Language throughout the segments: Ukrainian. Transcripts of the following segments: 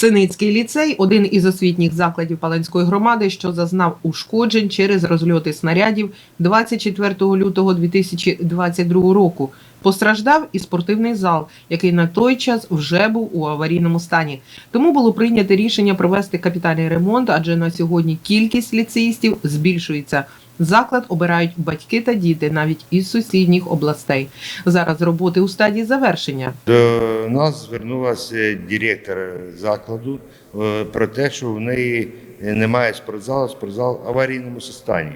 Синицький ліцей один із освітніх закладів Паланської громади, що зазнав ушкоджень через розльоти снарядів 24 лютого 2022 року. Постраждав і спортивний зал, який на той час вже був у аварійному стані. Тому було прийнято рішення провести капітальний ремонт, адже на сьогодні кількість ліцеїстів збільшується. Заклад обирають батьки та діти навіть із сусідніх областей. Зараз роботи у стадії завершення. До нас звернулася директор закладу е, про те, що в неї немає спортзалу, спортзал в аварійному стані.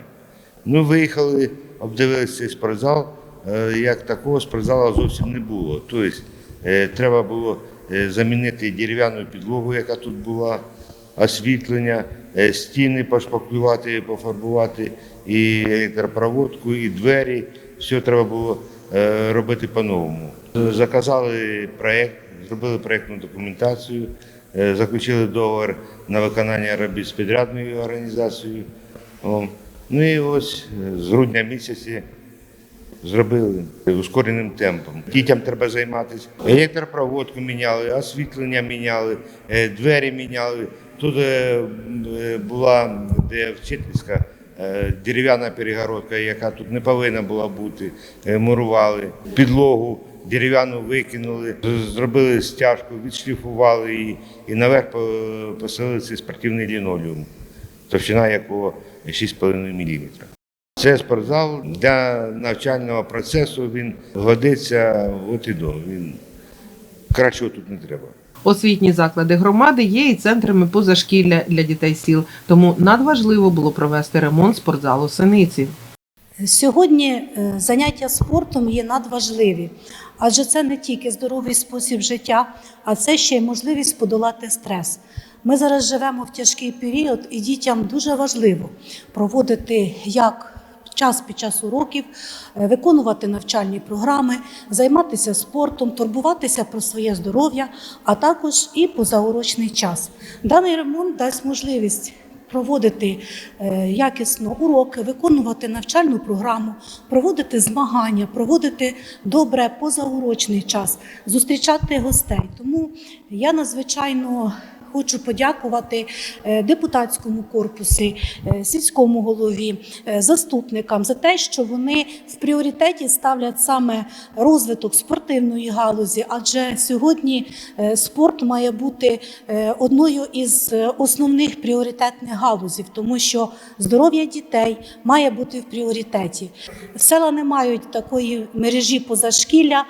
Ну, виїхали, обдивилися спортзал, е, як такого спортзалу зовсім не було. Тобто е, треба було замінити дерев'яну підлогу, яка тут була, освітлення, е, стіни пошпаклювати, пофарбувати, і електропроводку, і двері. Все треба було е, робити по-новому. Заказали проєкт, зробили проєктну документацію, е, заключили договір на виконання робіт з підрядною організацією. Ну і ось з грудня місяці зробили ускореним темпом. Дітям треба займатися. Електропроводку міняли, освітлення міняли, двері міняли. Тут е, була де вчительська е, дерев'яна перегородка, яка тут не повинна була бути. Е, Мурували підлогу. Дерев'яну викинули, зробили стяжку, відшліфували її і наверх по- поселили цей спортивний лінолеум, товщина якого 6,5 мм. Це спортзал для навчального процесу. Він годиться от і до. Він кращого тут не треба. Освітні заклади громади є і центрами позашкілля для дітей сіл, тому надважливо було провести ремонт спортзалу Синиці. Сьогодні е, заняття спортом є надважливі, адже це не тільки здоровий спосіб життя, а це ще й можливість подолати стрес. Ми зараз живемо в тяжкий період, і дітям дуже важливо проводити як час під час уроків, е, виконувати навчальні програми, займатися спортом, турбуватися про своє здоров'я, а також і позаурочний час. Даний ремонт дасть можливість проводити е, якісно уроки, виконувати навчальну програму, проводити змагання, проводити добре позаурочний час, зустрічати гостей. Тому я надзвичайно. Хочу подякувати е, депутатському корпусі, е, сільському голові, е, заступникам за те, що вони в пріоритеті ставлять саме розвиток спортивної галузі, адже сьогодні спорт має бути одною із основних пріоритетних галузів, тому що здоров'я дітей має бути в пріоритеті. Села не мають такої мережі позашкілля,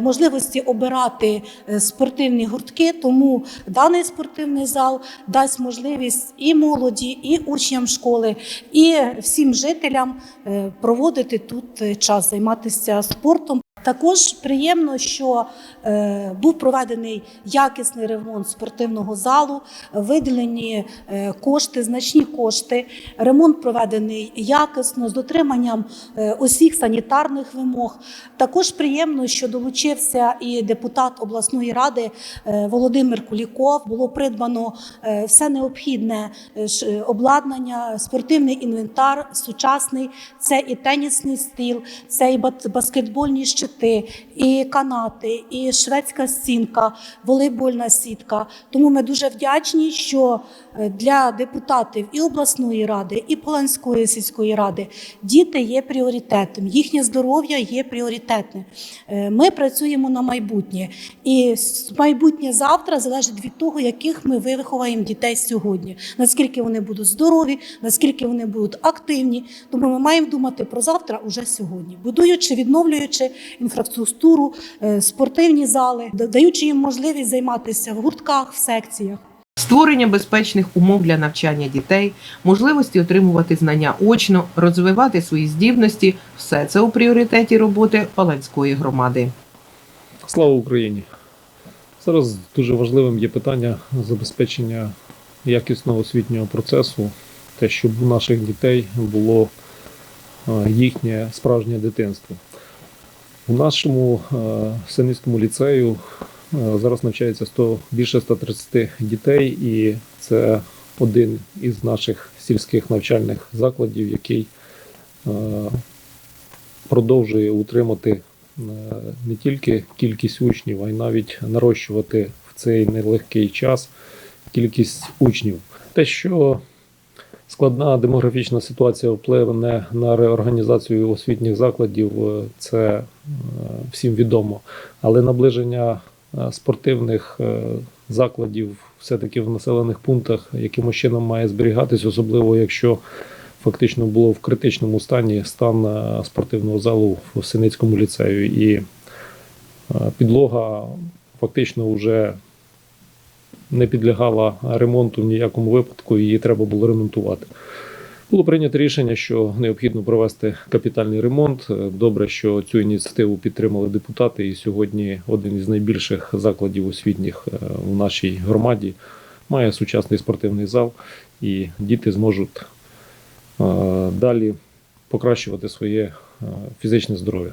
можливості обирати спортивні гуртки, тому даний спортивний зал дасть можливість і молоді, і учням школи, і всім жителям е, проводити тут е, час, займатися спортом. Також приємно, що е, був проведений якісний ремонт спортивного залу, виділені е, кошти, значні кошти. Ремонт проведений якісно з дотриманням е, усіх санітарних вимог. Також приємно, що долучився і депутат обласної ради Володимир Куліков. Було придбано все необхідне обладнання, спортивний інвентар, сучасний. Це і тенісний стіл, це і баскетбольні щити, і канати, і шведська стінка, волейбольна сітка. Тому ми дуже вдячні, що е, для депутатів і обласної ради, і Поланської сільської ради діти є пріоритетом, їхнє здоров'я є пріоритетне. Е, Ми працюємо на майбутнє, і майбутнє завтра залежить від того, яких ми виховаємо дітей сьогодні. Наскільки вони будуть здорові, наскільки вони будуть активні. Тому ми маємо думати про завтра уже сьогодні, будуючи, відновлюючи інфраструктуру, е, спортивні зали, да- даючи їм можливість займатися в гуртках, в секціях. Створення безпечних умов для навчання дітей, можливості отримувати знання очно, розвивати свої здібності все це у пріоритеті роботи Паланської громади. Слава Україні! Зараз дуже важливим є питання забезпечення якісного освітнього процесу, те, щоб у наших дітей було е, їхнє справжнє дитинство. У нашому е, Синицькому ліцею е, зараз навчається 100, більше 130 дітей, і це один із наших сільських навчальних закладів, який е, продовжує утримати не тільки кількість учнів, а й навіть нарощувати в цей нелегкий час кількість учнів. Те, що складна демографічна ситуація впливе на реорганізацію освітніх закладів, е, це е, всім відомо. Але наближення е, спортивних закладів все-таки в населених пунктах якимось чином має зберігатись, особливо якщо фактично було в критичному стані стан спортивного залу в Синицькому ліцею. І підлога фактично вже не підлягала ремонту в ніякому випадку, її треба було ремонтувати. Було прийнято рішення, що необхідно провести капітальний ремонт. Е, Добре, що цю ініціативу підтримали депутати, і сьогодні один із найбільших закладів освітніх е, в нашій громаді має сучасний спортивний зал, і діти зможуть е, далі покращувати своє е, фізичне здоров'я.